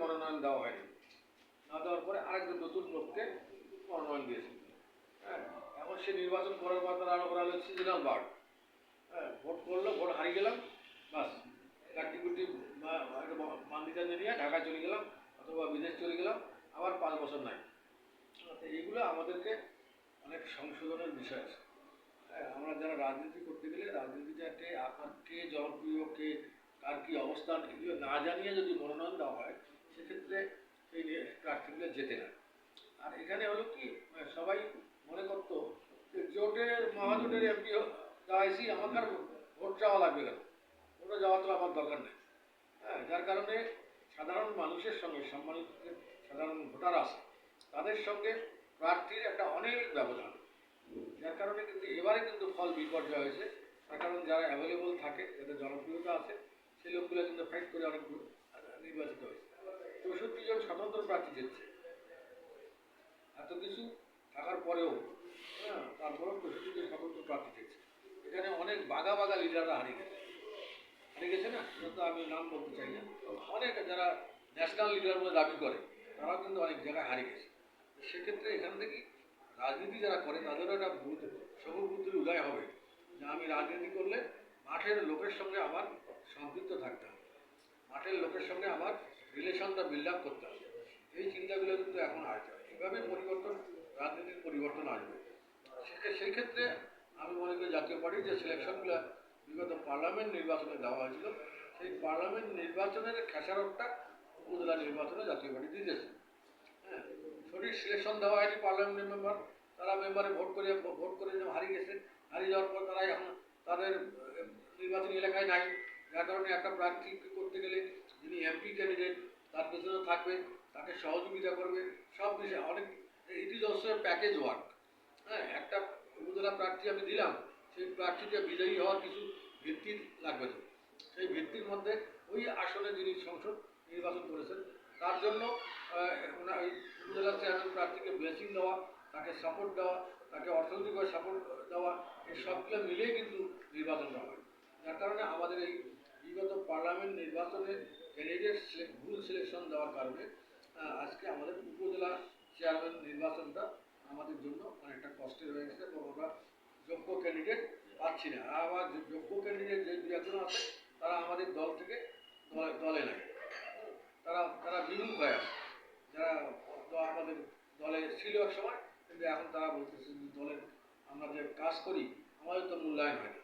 মনোনয়ন দেওয়া হয়নি। না দেওয়ার পরে আরেকজন নতুন লোককে মনোনয়ন দিয়েছে হ্যাঁ এখন সে নির্বাচন করার পর তারা আরও করা হলো সিজনাল বার্ড হ্যাঁ ভোট করল ভোট হারিয়ে গেলাম বাস। কাটি কুটি নিয়ে ঢাকা চলে গেলাম অথবা বিদেশ চলে গেলাম আবার পাঁচ বছর নাই। এইগুলো আমাদেরকে অনেক সংশোধনের বিষয় আছে। হ্যাঁ, আমরা যারা রাজনীতি করতে গেলে রাজনীতিটাকে আপনার জনপ্রিয় কার কী অবস্থান এগুলো না জানিয়ে যদি মনোনয়ন দেওয়া হয়, সেক্ষেত্রে সেই প্রার্থীগুলো যেতে না। আর এখানে হলো কি, সবাই মনে করতো যে জোটের, মহাজোটের এমপি যাইছি আমার ভোট চাওয়া লাগবে কেন? ওটা যাওয়া তো আমার দরকার নেই। হ্যাঁ যার কারণে সাধারণ মানুষের সঙ্গে, সম্মানিত সাধারণ ভোটার আছে, তাদের সঙ্গে প্রার্থীর একটা অনেক ব্যবধান। যার কারণে কিন্তু এবারে কিন্তু ফল বিপর্যয় হয়েছে। তার কারণ যারা অ্যাভেলেবল থাকে, যাদের জনপ্রিয়তা আছে সেই লোকগুলো কিন্তু ফাইট করে অনেক নির্বাচিত হয়েছে। চৌষট্টি জন স্বতন্ত্র প্রার্থী জিতছে, এত কিছু থাকার পরেও হ্যাঁ তারপরেও চৌষট্টি জন স্বতন্ত্র প্রার্থী জিতছে। এখানে অনেক বাগা বাগা লিডাররা হারিয়ে গেছে। হারিয়ে গেছে না? তো আমি নাম বলতে চাই না। অনেক যারা ন্যাশনাল লিডার বলে দাবি করে, তারাও কিন্তু অনেক জায়গায় হারিয়ে গেছে। সেক্ষেত্রে এখান থেকে রাজনীতি যারা করে তাদেরও একটা সবুজ বুদ্ধির উদয় হবে। যে আমি রাজনীতি করলে মাঠের লোকের সঙ্গে আমার সম্পৃক্ত থাকতে হবে। মাঠের লোকের সঙ্গে আমার রিলেশনটা বিল্ড আপ করতে হবে। এই চিন্তাগুলো কিন্তু এখন আসবে এইভাবে পরিবর্তন, রাজনীতির পরিবর্তন আসবে। সেই ক্ষেত্রে আমি মনে করি জাতীয় পার্টির যে সিলেকশনগুলো বিগত পার্লামেন্ট নির্বাচনে দেওয়া হয়েছিল, সেই পার্লামেন্ট নির্বাচনের খেসারতটা উপজেলা নির্বাচনে জাতীয় পার্টি দিতেছে হ্যাঁ সঠিক সিলেকশন দেওয়া হয়নি পার্লামেন্ট মেম্বার তারা মেম্বারে ভোট করে ভোট করে হারিয়ে গেছে। হারিয়ে যাওয়ার পর তারা এখন তাদের নির্বাচনী এলাকায় নাই। যার কারণে একটা প্রার্থী করতে গেলে যিনি এমপি ক্যান্ডিডেট তার পেছনে থাকবে, তাকে সহযোগিতা করবে, সব বিষয়ে অনেক it is also package work হ্যাঁ একটা উপজেলা প্রার্থী আমি দিলাম, সেই প্রার্থীটা বিজয়ী হওয়ার কিছু ভিত্তি লাগবে তো। সেই ভিত্তির মধ্যে ওই আসনে যিনি সংসদ নির্বাচন করেছেন, তার জন্য ওই উপজেলা চেয়ারম্যান প্রার্থীকে ব্লেসিং দেওয়া, তাকে সাপোর্ট দেওয়া, তাকে অর্থনৈতিকভাবে সাপোর্ট দেওয়া, এই সবগুলো মিলিয়ে কিন্তু নির্বাচনটা হয়। যার কারণে পার্লামেন্ট নির্বাচনে ক্যান্ডিডেট ভুল সিলেকশন দেওয়ার কারণে আজকে আমাদের উপজেলা চেয়ারম্যান নির্বাচনটা আমাদের জন্য অনেকটা কষ্টের হয়ে গেছে এবং আমরা যোগ্য ক্যান্ডিডেট পাচ্ছি না। আর আবার যোগ্য ক্যান্ডিডেট যে দু একজন আছে, তারা আমাদের দল থেকে দলে দলে নাই তারা তারা বিমুখ হয়ে আছে। যারা আমাদের দলে ছিল এক সময়, কিন্তু এখন তারা বলতেছে যে দলের আমরা যে কাজ করি, আমাদের তো মূল্যায়ন হয় না।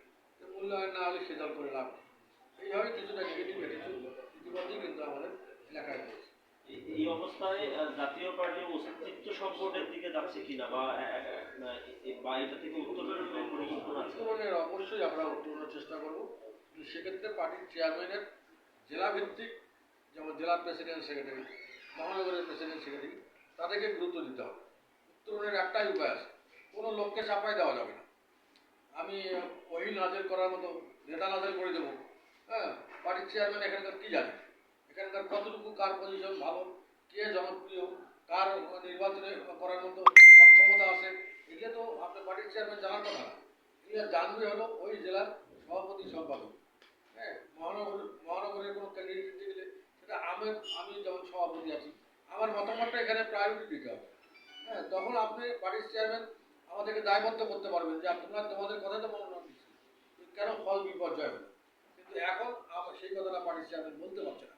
মূল্যায়ন না হলে সে দল করে লাভ নেই। এইভাবে কিছুটা নেগেটিভ অ্যাটিটিউড ইতিমধ্যেই কিন্তু আমাদের এলাকায় রয়েছে। এই অবস্থায় জাতীয় পার্টির অস্তিত্ব সংকটের দিকে যাচ্ছে কিনা বা বা এটা থেকে উত্তরণের পরিকল্পনা উত্তরণের অবশ্যই আমরা উত্তরণের চেষ্টা করব। সেক্ষেত্রে পার্টির চেয়ারম্যানের জেলা ভিত্তিক যেমন জেলার প্রেসিডেন্ট সেক্রেটারি মহানগরের প্রেসিডেন্ট সেক্রেটারি তাদেরকে গুরুত্ব দিতে হবে। উত্তরণের একটাই উপায় আছে কোনো লোককে চাপাই দেওয়া যাবে না। আমি ওই নাজের করার মতো নেতা নাজের করে দেবো পার্টির চেয়ারম্যান এখানকার কী জানে? এখানকার কতটুকু কার পজিশন ভালো? কে জনপ্রিয়? কার নির্বাচনে করার মতো সক্ষমতা আছে? এগুলো তো আপনার পার্টির চেয়ারম্যান জানার কথা এগুলো জানবে হলো ওই জেলার সভাপতি সম্পাদক। হ্যাঁ মহানগর, মহানগরের কোনো ক্যান্ডিডেট দিতে গেলে সেটা আমি আমি যেমন সভাপতি আছি, আমার মতামতটা এখানে প্রায়োরিটি দিতে হবে। হ্যাঁ তখন আপনি পার্টির চেয়ারম্যান আমাদেরকে দায়বদ্ধ করতে পারবেন যে, তোমরা তোমাদের কথা তো মনোনয়ন দিচ্ছি। কেন ফল বিপর্যয় হলো? কিন্তু এখন কথাটা পার্টির চেয়ারম্যান বলতে পারছে না।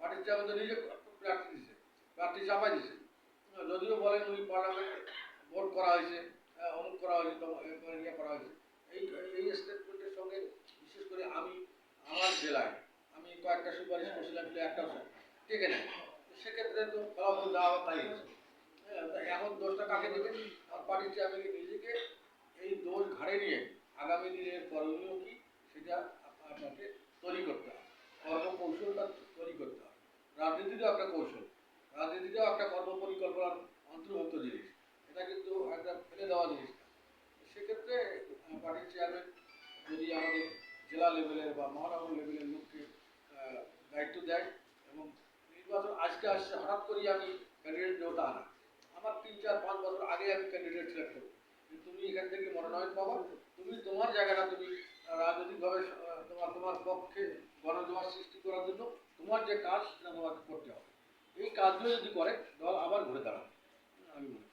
পার্টির চেয়ারম্যান তো নিজে প্রার্থী দিছে প্রার্থী চাপাই দিছে। যদিও বলেন ওই পার্লামেন্ট ভোট করা হয়েছে অমুক করা হয়েছে ইয়ে করা হয়েছে। এই এই স্টেটমেন্টের সঙ্গে বিশেষ করে আমি আমার জেলায় আমি কয়েকটা সুপারিশ করছিলাম কিন্তু একটা টেকে নেয় সেক্ষেত্রে তো ফলাফল দেওয়া তাই হ্যাঁ, এখন দোষটা কাকে দেবেন আর পার্টির চেয়ারম্যানকে নিজেকে এই দোষ ঘাড়ে নিয়ে আগামী দিনের করণীয় কি সেটা আপনাকে তৈরি করতে হবে কর্মকৌশলটা তৈরি করতে হবে রাজনীতিটাও একটা কৌশল। রাজনীতিটাও একটা কর্ম পরিকল্পনার অন্তর্ভুক্ত জিনিস। এটা কিন্তু একটা ফেলে দেওয়া জিনিস সেক্ষেত্রে পার্টির চেয়ারম্যান যদি আমাদের জেলা লেভেলের বা মহানগর লেভেলের লোককে দায়িত্ব দেয় এবং নির্বাচন আজকে আসছে, হঠাৎ করেই আমি ক্যান্ডিডেট দেবো তা না। আমার তিন, চার, পাঁচ বছর আগে আমি ক্যান্ডিডেট সিলেক্ট করব। তুমি এখান থেকে মনোনয়ন পাবা, তুমি তোমার জায়গাটা তুমি রাজনৈতিকভাবে তোমার তোমার পক্ষে গণজোয়ার সৃষ্টি তোমার যে কাজ সেটা তোমাকে করতে হবে এই কাজগুলো যদি করে দল আবার ঘুরে দাঁড়াবে আমি মনে।